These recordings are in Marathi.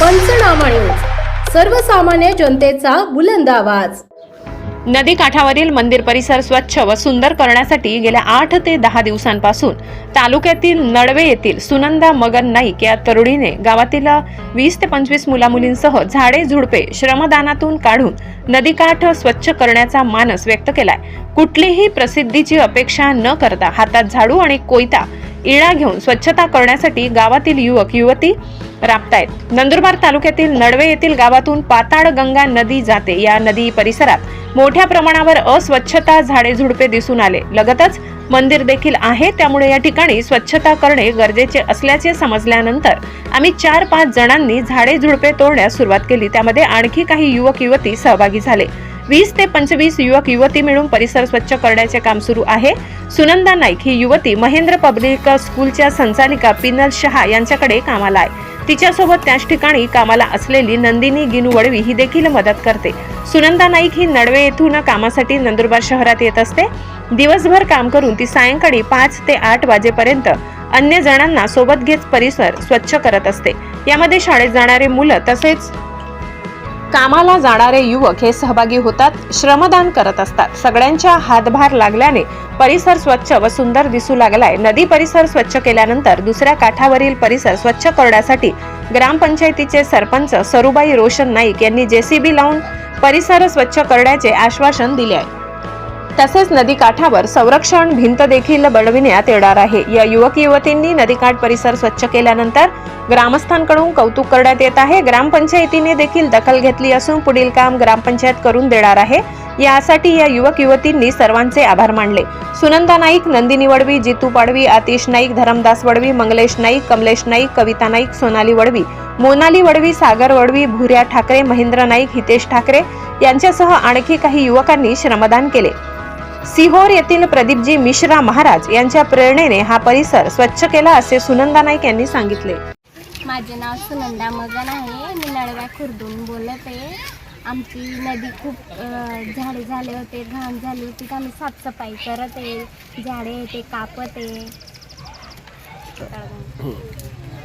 पंचनामा न्यूज. सर्वसामान्य जनतेचा बुलंद आवाज. नदी काठावरील मंदिर परिसर स्वच्छ व सुंदर करण्यासाठी गेल्या आठ ते दहा दिवसांपासून तालुक्यातील नडवे येथील सुनंदा मगन नाईक या तरुणीने गावातील वीस ते पंचवीस मुलामुलींसह झाडे झुडपे श्रमदानातून काढून नदीकाठ स्वच्छ करण्याचा मानस व्यक्त केलाय. कुठलीही प्रसिद्धीची अपेक्षा न करता हातात झाडू आणि कोयता इळा घेऊन स्वच्छता करण्यासाठी गावातील युवक युवती राबतायत. नंदुरबार तालुक्यातील नडवे येथील गावातून पाताळगंगा नदी जाते. या नदी परिसरात मोठ्या प्रमाणावर अस्वच्छता झाडे झुडपे दिसून आले. लगतच मंदिर देखील आहे. त्यामुळे या ठिकाणी स्वच्छता करणे गरजेचे असल्याचे समजल्यानंतर आम्ही चार पाच जणांनी झाडे झुडपे तोडण्यास सुरुवात केली. त्यामध्ये आणखी काही युवक युवती सहभागी झाले. वीस ते पंचवीस युवक युवती मिळून परिसर स्वच्छ करण्याचे काम सुरू आहे. सुनंदा नाईक ही युवती महेंद्र पब्लिक स्कूलच्या संचालिका पिनल शहा यांच्याकडे कामाला आहे. तिच्यासोबत त्याच ठिकाणी कामाला असलेली नंदिनी गिनू वडवी ही देखील मदत करते. सुनंदा नाईक ही नडवे येथून कामासाठी नंदुरबार शहरात येत असते. दिवसभर काम करून ती सायंकाळी पाच ते आठ वाजेपर्यंत अन्य जणांना सोबत घेत परिसर स्वच्छ करत असते. यामध्ये शाळेत जाणारे मुलं तसेच कामाला जाणारे युवक हे सहभागी होतात श्रमदान करत असतात. सगळ्यांच्या हातभार लागल्याने परिसर स्वच्छ व सुंदर दिसू लागलाय. नदी परिसर स्वच्छ केल्यानंतर दुसऱ्या काठावरील परिसर स्वच्छ करण्यासाठी ग्रामपंचायतीचे सरपंच सरुबाई रोशन नाईक यांनी जेसीबी लावून परिसर स्वच्छ करण्याचे आश्वासन दिले आहे. तसेच नदीकाठावर संरक्षण भिंत देखील बनविण्यात येणार आहे. या युवक युवतींनी नदीकाठ परिसर स्वच्छ केल्यानंतर ग्रामस्थांकडून कौतुक करण्यात येत आहे. ग्रामपंचायतीने देखील दखल घेतली असून पुढील काम ग्रामपंचायत करून देणार आहे. यासाठी या युवक युवतींनी सर्वांचे आभार मानले. सुनंदा नाईक नंदिनी वडवी जितू पाडवी आतिश नाईक धरमदास वडवी मंगलेश नाईक कमलेश नाईक कविता नाईक सोनाली वडवी मोनाली वडवी सागर वडवी भुऱ्या ठाकरे महेंद्र नाईक हितेश ठाकरे यांच्यासह आणखी काही युवकांनी श्रमदान केले. सिहोर येथील प्रदीपजी मिश्रा महाराज यांच्या प्रेरणेने हा परिसर स्वच्छ केला असे सुनंदा नाईक यांनी सांगितले. माझे नाव सुनंदा मगन आहे. मी नळव्या खुर्दून बोलत आहे. आमची नदी खूप झाडे झाले होते घाण झाली होती तर आम्ही साफसफाई करत आहे. झाडे ते कापत आहे.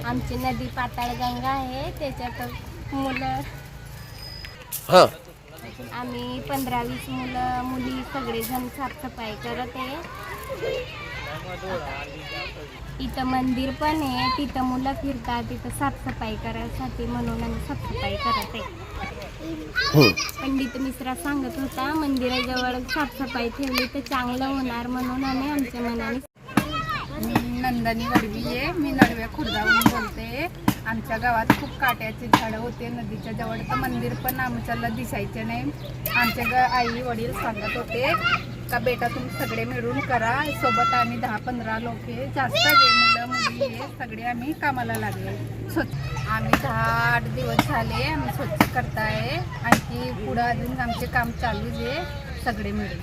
आमची नदी पाताळगंगा आहे त्याच्यात मुलं हां. आम्ही पंधरा वीस मुलं मुली सगळेजण साफसफाई करत आहे. इथं मंदिर पण आहे तिथं मुलं फिरतात तिथं साफसफाई करायसाठी म्हणून आम्ही साफसफाई करत आहे. पंडित मिश्रा सांगत होता मंदिराजवळ साफसफाई ठेवली तर चांगलं होणार म्हणून आम्ही आमच्या मनाने मी नंदनी वडवी आहे. मी नडव्या खुर्दावरून बोलते. आमच्या गावात खूप काट्याचे झाडं होते. नदीच्या जवळ तर मंदिर पण आमच्याला दिसायचे नाही. आमचे ग आई वडील सांगत होते का बेटा तुम्ही सगळे मिळून करा. सोबत आम्ही दहा पंधरा लोक आहे. जास्त जे मुलं मुली आहे. सगळे आम्ही कामाला लागले स्वच्छ आम्ही दहा आठ दिवस झाले आम्ही स्वच्छ करताय. आणखी पुढं अजून आमचे काम चालूच आहे. सगळे मिळून.